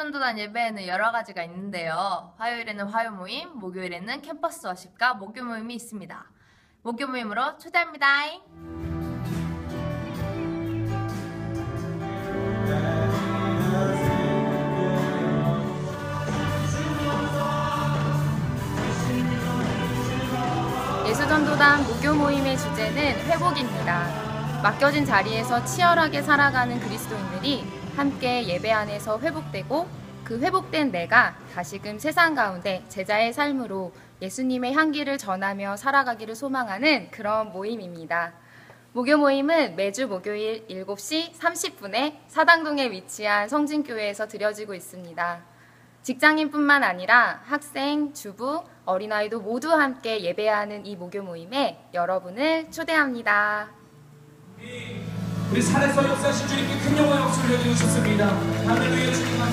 예수전도단 예배에는 여러 가지가 있는데요. 화요일에는 화요 모임, 목요일에는 캠퍼스 워십과 목요 모임이 있습니다. 목요 모임으로 초대합니다. 예수전도단 목요 모임의 주제는 회복입니다. 맡겨진 자리에서 치열하게 살아가는 그리스도인들이 함께 예배 안에서 회복되고 그 회복된 내가 다시금 세상 가운데 제자의 삶으로 예수님의 향기를 전하며 살아가기를 소망하는 그런 모임입니다. 목요 모임은 매주 목요일 7시 30분에 사당동에 위치한 성진교회에서 드려지고 있습니다. 직장인뿐만 아니라 학생, 주부, 어린아이도 모두 함께 예배하는 이 목요 모임에 여러분을 초대합니다. 우리 산에서 역사하신 주님께 큰 영광 의 박수를 드리고 싶습니다. 할렐루야 주님 감사합니다.